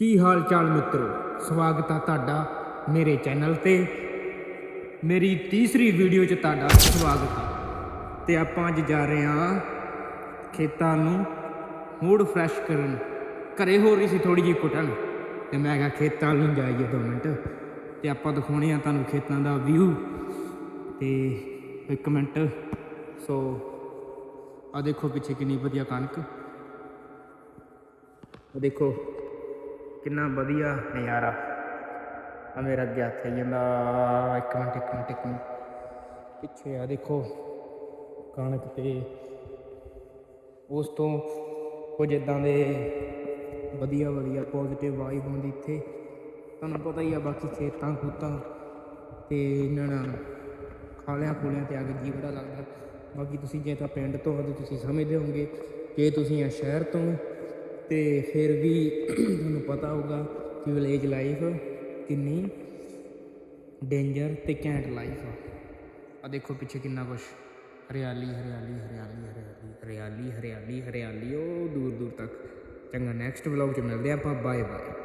ਕੀ ਹਾਲ ਚਾਲ ਮਿੱਤਰੋ? ਸਵਾਗਤ ਆ ਤੁਹਾਡਾ ਮੇਰੇ ਚੈਨਲ ਤੇ। ਮੇਰੀ ਤੀਸਰੀ ਵੀਡੀਓ 'ਚ ਤੁਹਾਡਾ ਸਵਾਗਤ ਹੈ ਤੇ ਆਪਾਂ ਅੱਜ ਜਾ ਰਹੇ ਹਾਂ ਖੇਤਾਂ ਨੂੰ ਮੂਡ ਫਰੈਸ਼ ਕਰਨ। ਘਰੇ ਹੋ ਰਹੀ ਸੀ ਥੋੜੀ ਜਿਹੀ ਕੁੱਟਣ। ਤੇ ਮੈਂ ਕਿਹਾ ਖੇਤਾਂ ਨੂੰ ਜਾਈਏ 2 ਮਿੰਟ। ਤੇ ਆਪਾਂ ਦਿਖਾਉਣੇ ਆ ਤੁਹਾਨੂੰ ਖੇਤਾਂ ਦਾ ਵਿਊ ਤੇ ਇੱਕ ਮਿੰਟ। ਸੋ ਆ ਦੇਖੋ ਪਿੱਛੇ ਕਿੰਨੀ ਵਧੀਆ ਕਣਕ। ਉਹ ਦੇਖੋ। ਕਿੰਨਾ ਵਧੀਆ ਨਜ਼ਾਰਾ। ਆ ਮੇਰਾ ਅੱਗੇ ਹੱਥ ਆਈ ਜਾਂਦਾ। ਇੱਕ ਮਿੰਟ ਇੱਕ ਮਿੰਟ ਇੱਕ ਮਿੰਟ। ਪਿੱਛੇ ਆ ਦੇਖੋ ਕਣਕ ਤੇ। ਉਸ ਤੋਂ ਕੁਝ ਇਦਾਂ ਦੇ ਵਧੀਆ ਵਧੀਆ ਪੋਜ਼ਿਟਿਵ ਵਾਈਬ ਹੁੰਦੀ ਇੱਥੇ। ਤੁਹਾਨੂੰ ਪਤਾ ਹੀ ਆ ਬਾਕੀ ਖੇਤਾਂ ਖੂਤਾਂ ਤੇ ਇਹਨਾਂ ਨਾਲ ਖਾਲਿਆਂ ਖੂਲਿਆਂ ਤੇ ਆ ਕੇ ਜੀ ਬੜਾ ਲੱਗਦਾ। ਬਾਕੀ ਤੁਸੀਂ ਜੇ ਤਾਂ ਪਿੰਡ ਤੋਂ ਹੋ ਤੁਸੀਂ ਸਮਝਦੇ ਹੋਵੋਗੇ। ਜੇ ਤੁਸੀਂ ਆ ਸ਼ਹਿਰ ਤੋਂ ਤੇ ਫਿਰ ਵੀ ਤੁਹਾਨੂੰ ਪਤਾ ਹੋਊਗਾ ਕਿ ਵਿਲੇਜ ਲਾਈਫ ਕਿੰਨੀ ਡੇਂਜਰ ਤੇ ਘੈਂਟ ਲਾਈਫ ਆ। ਆ ਦੇਖੋ ਪਿੱਛੇ ਕਿੰਨਾ ਕੁਛ। ਹਰਿਆਲੀ ਹਰਿਆਲੀ ਹਰਿਆਲੀ ਹਰਿਆਲੀ ਹਰਿਆਲੀ ਹਰਿਆਲੀ ਹਰਿਆਲੀ, ਉਹ ਦੂਰ ਦੂਰ ਤੱਕ। ਚੰਗਾ ਨੈਕਸਟ ਵਲੌਗ 'ਚ ਮਿਲਦੇ ਆਪਾਂ। Bye bye